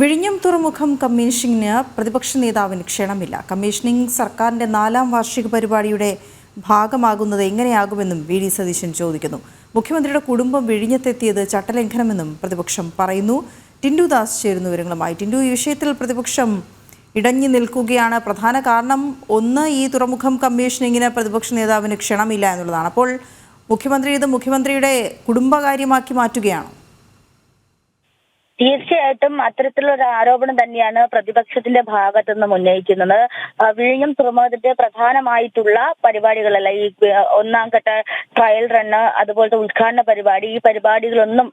വിഴിഞ്ഞം തുറമുഖം കമ്മീഷനിങ്ങിന് പ്രതിപക്ഷ നേതാവിന് ക്ഷണമില്ല. കമ്മീഷനിങ് സർക്കാരിന്റെ നാലാം വാർഷിക പരിപാടിയുടെ ഭാഗമാകുന്നത് എങ്ങനെയാകുമെന്നും വി. ഡി. സതീശൻ ചോദിക്കുന്നു. മുഖ്യമന്ത്രിയുടെ കുടുംബം വിഴിഞ്ഞത്തെത്തിയത് ചട്ടലംഘനമെന്നും പ്രതിപക്ഷം പറയുന്നു. ടിൻഡു ദാസ് ചേരുന്ന വിവരങ്ങളുമായി. ടിൻഡു ഈ വിഷയത്തിൽ പ്രതിപക്ഷം ഇടഞ്ഞു നിൽക്കുകയാണ്. പ്രധാന കാരണം ഒന്ന് ഈ തുറമുഖം കമ്മീഷനിങ്ങിന് പ്രതിപക്ഷ നേതാവിന് ക്ഷണമില്ല എന്നുള്ളതാണ്. അപ്പോൾ മുഖ്യമന്ത്രി ഇത് മുഖ്യമന്ത്രിയുടെ കുടുംബകാര്യമാക്കി മാറ്റുകയാണ്? തീർച്ചയായിട്ടും അത്തരത്തിലുള്ള ഒരു ആരോപണം തന്നെയാണ് പ്രതിപക്ഷത്തിന്റെ ഭാഗത്തു നിന്നും ഉന്നയിക്കുന്നത് വിഴിഞ്ഞം തുറമുഖത്തിന്റെ പ്രധാനമായിട്ടുള്ള പരിപാടികളല്ല ഈ ഒന്നാം ഘട്ട ട്രയൽ റണ്ണ് അതുപോലത്തെ ഉദ്ഘാടന പരിപാടി ഈ പരിപാടികളൊന്നും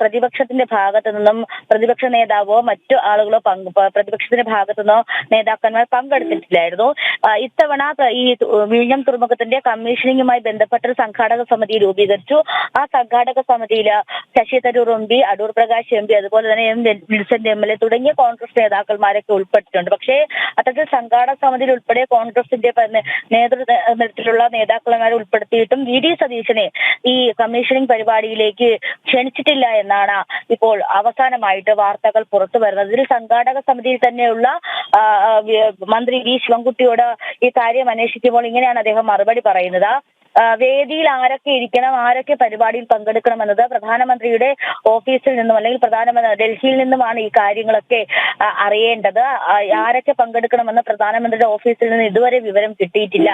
പ്രതിപക്ഷത്തിന്റെ ഭാഗത്തു നിന്നും പ്രതിപക്ഷ നേതാവോ മറ്റു ആളുകളോ പങ്ക് പ്രതിപക്ഷത്തിന്റെ ഭാഗത്തു നിന്നോ നേതാക്കന്മാർ പങ്കെടുത്തിട്ടില്ലായിരുന്നു. ഇത്തവണ ഈ വിഴിഞ്ഞം തുറമുഖത്തിന്റെ കമ്മീഷനിങ്ങുമായി ബന്ധപ്പെട്ട ഒരു സംഘാടക സമിതി രൂപീകരിച്ചു. ആ സംഘാടക സമിതിയിൽ Shashi Tharoor M P Adoor Prakash M P അതുപോലെ തന്നെ എം വിൽസന്റെ എം എൽ എ തുടങ്ങിയ കോൺഗ്രസ് നേതാക്കന്മാരൊക്കെ ഉൾപ്പെട്ടിട്ടുണ്ട്. പക്ഷേ അത്തരത്തിൽ സംഘാടക സമിതിയിൽ ഉൾപ്പെടെ കോൺഗ്രസിന്റെ നേതൃത്വത്തിലുള്ള നേതാക്കന്മാരെ ഉൾപ്പെടുത്തിയിട്ടും വി. ഡി. സതീശനെ ഈ കമ്മീഷനിങ് പരിപാടിയിലേക്ക് ക്ഷണിച്ചിട്ടില്ല എന്നാണ് ഇപ്പോൾ അവസാനമായിട്ട് വാർത്തകൾ പുറത്തു വരുന്നത്. ഇതിൽ സംഘാടക സമിതിയിൽ തന്നെയുള്ള മന്ത്രി വി. ശിവൻകുട്ടിയോട് ഈ കാര്യം അന്വേഷിക്കുമ്പോൾ ഇങ്ങനെയാണ് അദ്ദേഹം മറുപടി പറയുന്നത്. വേദിയിൽ ആരൊക്കെ ഇരിക്കണം ആരൊക്കെ പരിപാടിയിൽ പങ്കെടുക്കണം എന്നത് പ്രധാനമന്ത്രിയുടെ ഓഫീസിൽ നിന്നും അല്ലെങ്കിൽ പ്രധാനമന്ത്രി ഡൽഹിയിൽ നിന്നുമാണ് ഈ കാര്യങ്ങളൊക്കെ അറിയേണ്ടത്. ആരൊക്കെ പങ്കെടുക്കണമെന്ന് പ്രധാനമന്ത്രിയുടെ ഓഫീസിൽ നിന്ന് ഇതുവരെ വിവരം കിട്ടിയിട്ടില്ല.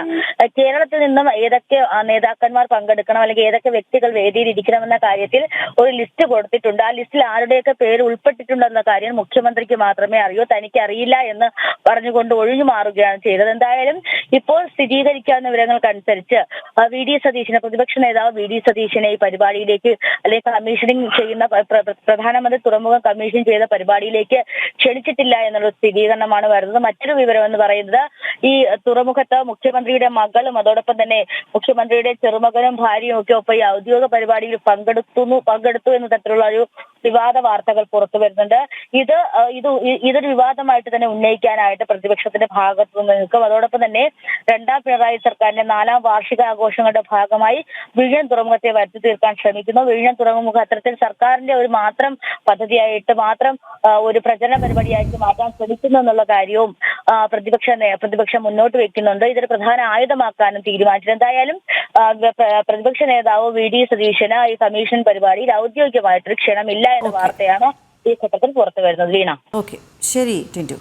കേരളത്തിൽ നിന്നും ഏതൊക്കെ നേതാക്കന്മാർ പങ്കെടുക്കണം അല്ലെങ്കിൽ ഏതൊക്കെ വ്യക്തികൾ വേദിയിൽ ഇരിക്കണമെന്ന കാര്യത്തിൽ ഒരു ലിസ്റ്റ് കൊടുത്തിട്ടുണ്ട്. ആ ലിസ്റ്റിൽ ആരുടെയൊക്കെ പേര് ഉൾപ്പെട്ടിട്ടുണ്ടെന്ന കാര്യം മുഖ്യമന്ത്രിക്ക് മാത്രമേ അറിയൂ. തനിക്ക് അറിയില്ല എന്ന് പറഞ്ഞുകൊണ്ട് ഒഴിഞ്ഞു മാറുകയാണ് ചെയ്തത്. എന്തായാലും ഇപ്പോൾ സ്ഥിരീകരിക്കാവുന്ന വിവരങ്ങൾക്കനുസരിച്ച് വി ഡി സതീശനെ പ്രതിപക്ഷ നേതാവ് വി ഡി സതീശനെ ഈ പരിപാടിയിലേക്ക് അല്ലെങ്കിൽ കമ്മീഷനിങ് ചെയ്യുന്ന പ്ര- പ്ര- പ്രധാനമന്ത്രി തുറമുഖം കമ്മീഷൻ ചെയ്ത പരിപാടിയിലേക്ക് ക്ഷണിച്ചിട്ടില്ല എന്നുള്ള സ്ഥിരീകരണമാണ് വരുന്നത്. മറ്റൊരു വിവരം എന്ന് പറയുന്നത് ഈ തുറമുഖത്ത് മുഖ്യമന്ത്രിയുടെ മകളും അതോടൊപ്പം തന്നെ മുഖ്യമന്ത്രിയുടെ ചെറുമകനും ഭാര്യയും ഒക്കെ ഒപ്പം ഈ ഔദ്യോഗിക പരിപാടിയിൽ പങ്കെടുത്തുന്നു പങ്കെടുത്തു എന്ന തരത്തിലുള്ള ഒരു വിവാദ വാർത്തകൾ പുറത്തു വരുന്നുണ്ട്. ഇത് ഇത് ഇതൊരു വിവാദമായിട്ട് തന്നെ ഉന്നയിക്കാനായിട്ട് പ്രതിപക്ഷത്തിന്റെ ഭാഗത്തു നിന്ന് നിൽക്കും. അതോടൊപ്പം തന്നെ രണ്ടാം പിണറായി സർക്കാരിന്റെ നാലാം വാർഷികാഘോഷങ്ങളുടെ ഭാഗമായി വിഴിഞ്ഞം തുറമുഖത്തെ വരുത്തി തീർക്കാൻ ശ്രമിക്കുന്നു. വിഴിഞ്ഞം തുറമുഖ അത്തരത്തിൽ സർക്കാരിന്റെ ഒരു മാത്രം പദ്ധതിയായിട്ട് മാത്രം ഒരു പ്രചരണ പരിപാടിയായിട്ട് മാറ്റാൻ ശ്രമിക്കുന്നു എന്നുള്ള കാര്യവും പ്രതിപക്ഷ പ്രതിപക്ഷം മുന്നോട്ട് വെക്കുന്നുണ്ട്. ഇതൊരു പ്രധാന ആയുധമാക്കാനും തീരുമാനിച്ചിട്ടുണ്ട്. എന്തായാലും പ്രതിപക്ഷ നേതാവ് വി. ഡി. സതീശന് ഈ കമ്മീഷൻ പരിപാടിയിൽ ഔദ്യോഗികമായിട്ടൊരു ക്ഷണമില്ല എന്ന വാർത്തയാണ് ഈ ഘട്ടത്തിൽ പുറത്തു വരുന്നത് വീണ. ഓക്കെ. ശരി ടിൻഡു